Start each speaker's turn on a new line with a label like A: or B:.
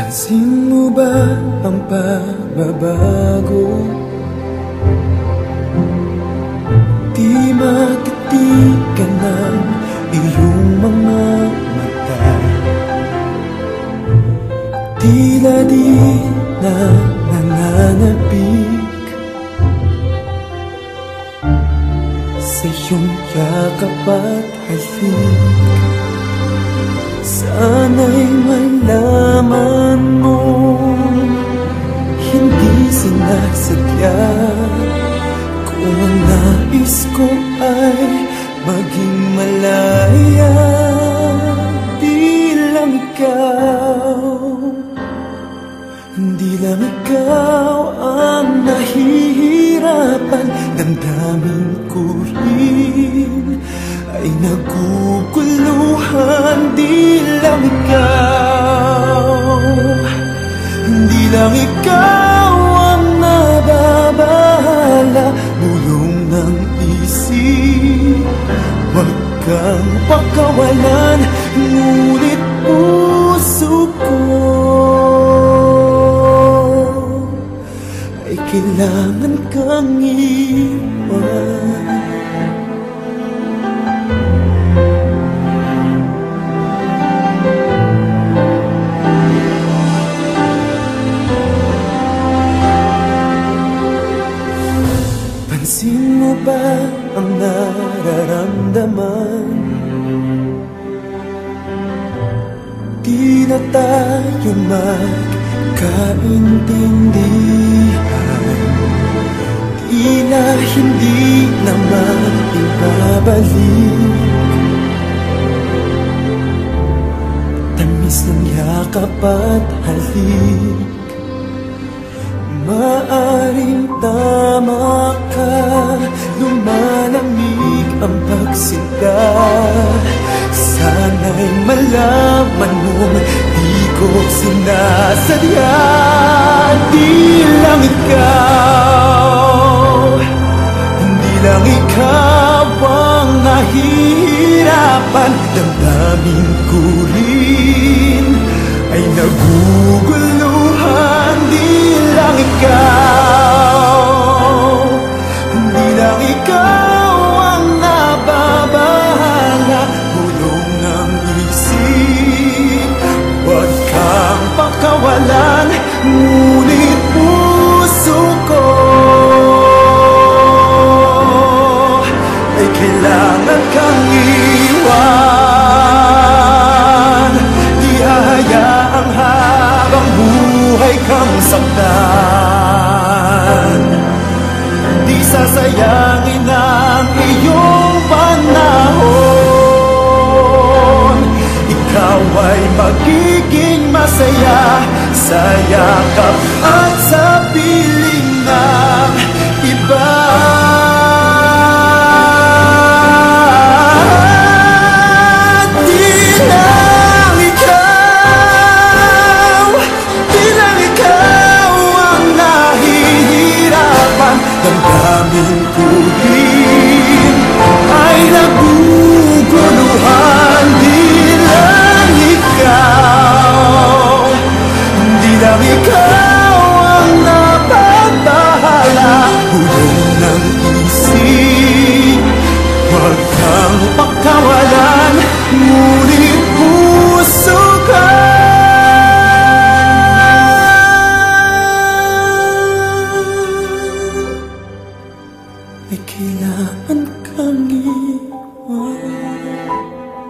A: Pansin mo ba ang pagbabago? Di matitigan ng iyong mga mata Tila di na nananabik Sa iyong yakap at halik Sana'y malaman mo Hindi sinasadya. Kung ang nais ko ay Maging malaya Di lang ikaw. Hindi lang ikaw ang nahihirapan Damdamin ko rin ay naguguluhan Di lang ikaw. Di lang ikaw ang nababahala. Bulong ng isip. Huwag kang pakawalan. Ngunit puso ko Ay kailangan kang iwan nararamdaman? Di na tayo magkaintindihan. Di na hindi naman ibabalik Tamis ng yakap at halik. Maaring malaman mong Di ko sinasadya Di lang ikaw. Hindi lang ikaw ang nahihirapan. Damdamin ko rin Ay naguguluhan masaya Sa yakap Di lang ikaw